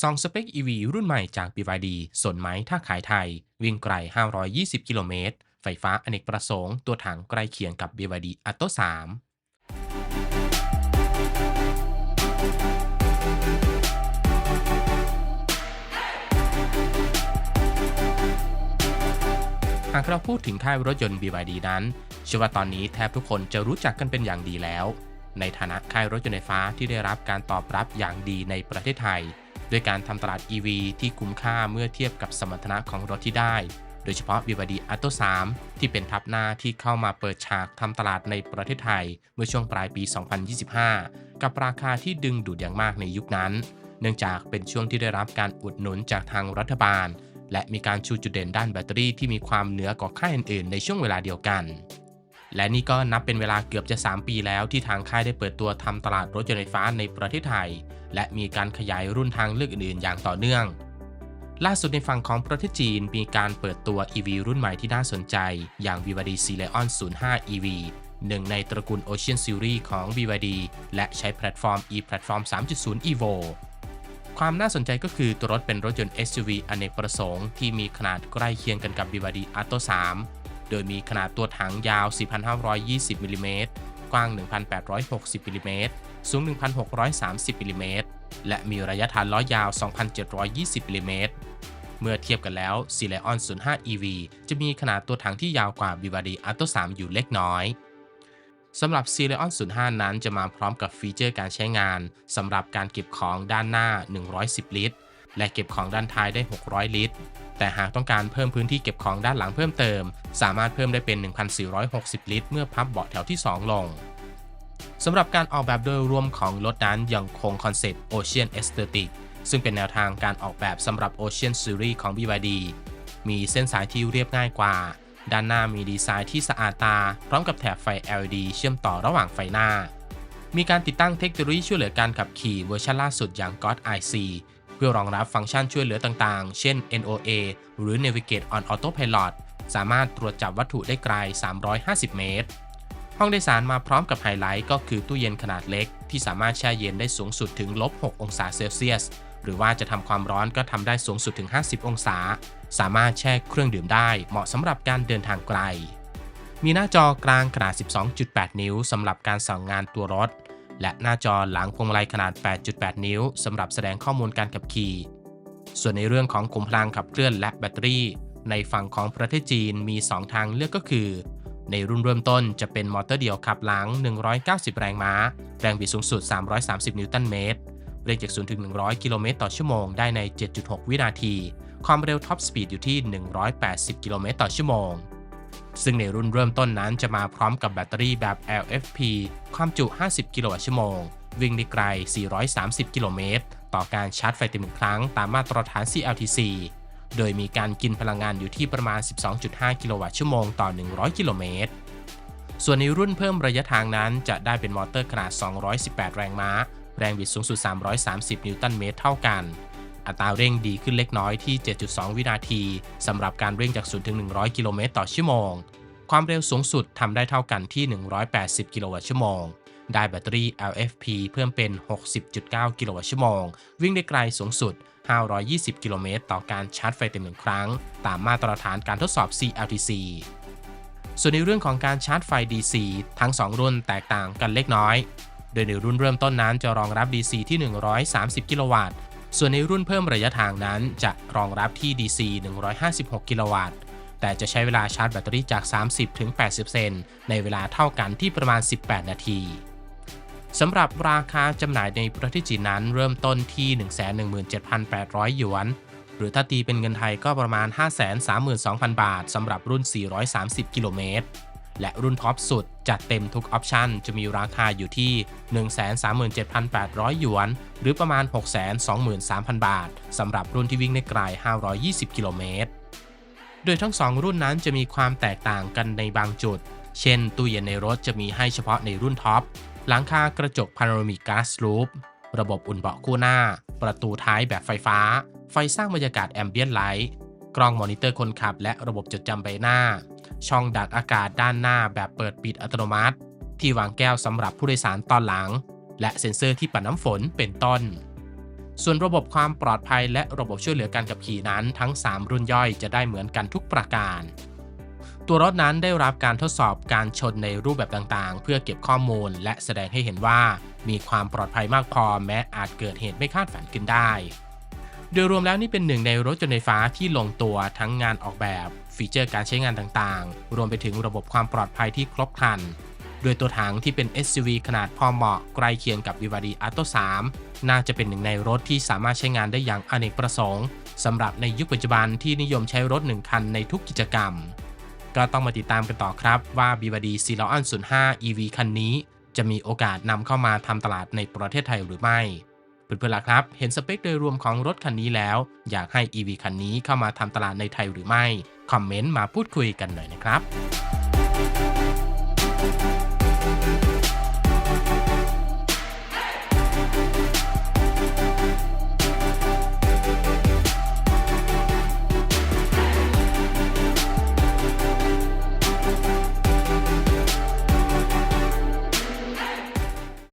ซองสเปค EV รุ่นใหม่จาก BYD สนไหมถ้าขายไทย วิ่งไกล 520 กิโลเมตร ไฟฟ้าอเนกประสงค์ ตัวถังใกล้เคียงกับ BYD Atto 3หากเราพูดถึงค่ายรถยนต์ BYD นั้นเชื่อว่าตอนนี้แทบทุกคนจะรู้จักกันเป็นอย่างดีแล้ว ในฐานะค่ายรถยนต์ไฟฟ้าที่ได้รับการตอบรับอย่างดีในประเทศไทย ด้วยการทำตลาด EV ที่คุ้มค่าเมื่อเทียบกับสมรรถนะของรถที่ได้ โดยเฉพาะ BYD Atto 3 ที่เป็นทับหน้าที่เข้ามาเปิดฉากทำตลาดในประเทศไทย เมื่อช่วงปลายปี 2025 กับราคาที่ดึงดูดอย่างมากในยุคนั้น เนื่องจากเป็นช่วงที่ได้รับการอุดหนุนจากทางรัฐบาล และมีการชูจุดเด่นด้านแบตเตอรี่ที่มีความเหนือกว่าค่ายอื่นๆ ในช่วงเวลาเดียวกันและนี่ก็นับเป็นเวลาเกือบจะ 3 ปีแล้วที่ทางค่ายได้เปิดตัวทำตลาดรถยนต์ไฟฟ้าในประเทศไทย และมีการขยายรุ่นทางเลือกอื่นๆ อย่างต่อเนื่อง ล่าสุดในฝั่งของประเทศจีนมีการเปิดตัว EV รุ่นใหม่ที่น่าสนใจ อย่าง BYD c l e o n 05 EV หนึ่งในตระกูล Ocean Series ของ BYD และใช้แพลตฟอร์ม e-platform 3.0 Evo ความน่าสนใจก็คือตัวรถเป็นรถยนต์ SUV อเนกประสงค์ที่มีขนาดใกล้เคียงกันกับ BYD Atto 3 โดยมีขนาดตัวถังยาว 4,520 มิลลิเมตร กว้าง 1,860มิลลิเมตรสูง 1,630มิลลิเมตรและมีระยะฐานล้อยาว 2,720มิลลิเมตรเมื่อเทียบกันแล้ว c l e o n 05 EV จะมีขนาดตัวถังที่ยาวกว่า BYD Atto 3 อยู่เล็กน้อยสำหรับ c l e o n 05 นั้นจะมาพร้อมกับฟีเจอร์การใช้งานสำหรับการเก็บของด้านหน้า 110 ลิตร และเก็บของด้านท้ายได้ 600 ลิตร แต่หากต้องการเพิ่มพื้นที่เก็บของด้านหลังเพิ่มเติม สามารถเพิ่มได้เป็น 1,460 ลิตร เมื่อพับเบาะแถวที่ 2 ลงสำหรับการออกแบบโดยรวมของรถนั้นยังคงคอนเซปต์ Ocean Aesthetic ซึ่งเป็นแนวทางการออกแบบสำหรับ Ocean Series ของ BYD มีเส้นสายที่เรียบง่ายกว่า ด้านหน้ามีดีไซน์ที่สะอาดตา พร้อมกับแถบไฟ LED เชื่อมต่อระหว่างไฟหน้า มีการติดตั้งเทคโนโลยีช่วยเหลือการขับขี่เวอร์ชันล่าสุดอย่าง God IC เพื่อรองรับฟังก์ชันช่วยเหลือต่างๆ เช่น NOA หรือ Navigate on Autopilot สามารถตรวจจับวัตถุได้ไกล 350 เมตร ห้องโดยสารมาพร้อมกับไฮไลท์ก็คือตู้เย็นขนาดเล็ก ที่สามารถแช่เย็นได้สูงสุดถึงลบ 6 องศาเซลเซียส หรือว่าจะทำความร้อนก็ทำได้สูงสุดถึง 50 องศา สามารถแช่เครื่องดื่มได้ เหมาะสำหรับการเดินทางไกล มีหน้าจอกลางขนาด 12.8 นิ้วสำหรับการสั่งงานตัวรถ และหน้าจอหลังพวงมาลัยขนาด 8.8 นิ้วสำหรับแสดงข้อมูลการขับขี่ ส่วนในเรื่องของขุมพลังขับเคลื่อนและแบตเตอรี่ ในฝั่งของประเทศจีนมี 2 ทางเลือกก็คือ ในรุ่นเริ่มต้นจะเป็นมอเตอร์เดี่ยวขับหลัง 190 แรงม้า แรงบิดสูงสุด 330 นิวตันเมตรเร่งจาก0ถึง 100 กิโลเมตรต่อชั่วโมงได้ใน 7.6 วินาที ความเร็วท็อปสปีดอยู่ที่ 180 กิโลเมตรต่อชั่วโมง ซึ่งในรุ่นเริ่มต้นนั้นจะมาพร้อมกับแบตเตอรี่แบบ LFP ความจุ 50 กิโลวัตต์ชั่วโมง วิ่งได้ไกล 430 กิโลเมตร ต่อการชาร์จไฟเต็มครั้งตามมาตรฐาน CLTC โดยมีการกินพลังงานอยู่ที่ประมาณ 12.5 กิโลวัตต์ชั่วโมงต่อ 100 กิโลเมตร ส่วนในรุ่นเพิ่มระยะทางนั้นจะได้เป็นมอเตอร์ขนาด 218 แรงม้า แรงบิดสูงสุด 330 นิวตันเมตรเท่ากัน อัตราเร่งดีขึ้นเล็กน้อยที่ 7.2 วินาทีสำหรับการเร่งจาก0ถึง 100 กิโลเมตรต่อชั่วโมง ความเร็วสูงสุดทำได้เท่ากันที่ 180 กิโลวัตต์ชั่วโมง ได้แบตเตอรี่ LFP เพิ่มเป็น 60.9 กิโลวัตต์ชั่วโมง วิ่งได้ไกลสูงสุด 520 กิโลเมตรต่อการชาร์จไฟเต็มหนึ่งครั้ง ตามมาตรฐานการทดสอบ CLTC ส่วนในเรื่องของการชาร์จไฟ DC ทั้ง 2 รุ่นแตกต่างกันเล็กน้อย โดยในรุ่นเริ่มต้นนั้นจะรองรับ DC ที่ 130 กิโลวัตต์ ส่วนในรุ่นเพิ่มระยะทางนั้นจะรองรับที่ DC 156 กิโลวัตต์ แต่จะใช้เวลาชาร์จแบตเตอรี่จาก 30 ถึง 80 เซน ในเวลาเท่ากันที่ประมาณ 18 นาที สำหรับราคาจำหน่ายในประเทศจีนนั้นเริ่มต้นที่ 117,800 หยวน หรือถ้าตีเป็นเงินไทยก็ประมาณ 532,000 บาทสำหรับรุ่น 430 กิโลเมตร และรุ่นท็อปสุดจัดเต็มทุกออปชันจะมีราคาอยู่ที่ 137,800 หยวน หรือประมาณ 623,000 บาท สำหรับรุ่นที่วิ่งได้ไกล 520 กิโลเมตร โดยทั้ง 2 รุ่นนั้นจะมีความแตกต่างกันในบางจุด เช่น ตู้เย็นในรถจะมีให้เฉพาะในรุ่นท็อป หลังคากระจกพาโนรามิกกาซลูประบบอุ่นเบาะคู่หน้า ประตูท้ายแบบไฟฟ้า ไฟสร้างบรรยากาศแอมเบียนไลท์ กล้องมอนิเตอร์คนขับ และระบบจดจำใบหน้า ช่องดักอากาศด้านหน้าแบบเปิดปิดอัตโนมัติ ที่วางแก้วสำหรับผู้โดยสารตอนหลัง และเซ็นเซอร์ที่ปัดน้ำฝนเป็นต้น ส่วนระบบความปลอดภัยและระบบช่วยเหลือการขับขี่นั้นทั้ง 3 รุ่นย่อยจะได้เหมือนกันทุกประการตัวรถนั้นได้รับการทดสอบการชนในรูปแบบต่างๆ เพื่อเก็บข้อมูลและแสดงให้เห็นว่า มีความปลอดภัยมากพอแม้อาจเกิดเหตุไม่คาดฝันขึ้นได้ โดยรวมแล้วนี่เป็นหนึ่งในรถยนต์ไฟฟ้าที่ลงตัวทั้งงานออกแบบ ฟีเจอร์การใช้งานต่างๆ รวมไปถึงระบบความปลอดภัยที่ครบครัน โดยตัวถังที่เป็น SUV ขนาดพอเหมาะใกล้เคียงกับ Vivadi Atto 3 น่าจะเป็นหนึ่งในรถที่สามารถใช้งานได้อย่างอเนกประสงค์สำหรับในยุคปัจจุบันที่นิยมใช้รถ1คันในทุกกิจกรรม ก็ต้องมาติดตามกันต่อครับว่า Vivadi c l o n 05 EV คันนี้ จะมีโอกาสนำเข้ามาทำตลาดในประเทศไทยหรือไม่ เพื่อนๆล่ะครับ เห็นสเปคโดยรวมของรถคันนี้แล้ว อยากให้ EV คันนี้เข้ามาทำตลาดในไทยหรือไม่ คอมเมนต์มาพูดคุยกันหน่อยนะครับ